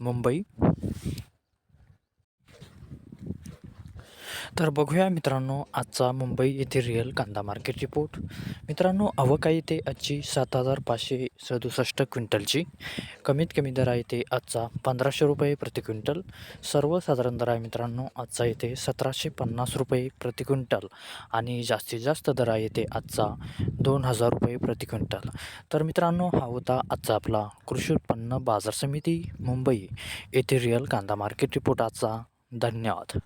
मुंबई. तर बघूया मित्रांनो आजचा मुंबई येथे रिअल कांदा मार्केट रिपोर्ट मित्रांनो आवक आहे ते आजची सात हजार पाचशे सदुसष्ट क्विंटलची. कमीत कमी दर आहे ते आजचा पंधराशे रुपये प्रति क्विंटल. सर्वसाधारण दर आहे मित्रांनो आजचा येते सतराशे पन्नास रुपये प्रति क्विंटल. आणि जास्तीत जास्त दर आहे ते आजचा दोन हजार रुपये प्रति क्विंटल. तर मित्रांनो हा होता आजचा आपला कृषी उत्पन्न बाजार समिती मुंबई येथे रिअल कांदा मार्केट रिपोर्ट आजचा. धन्यवाद.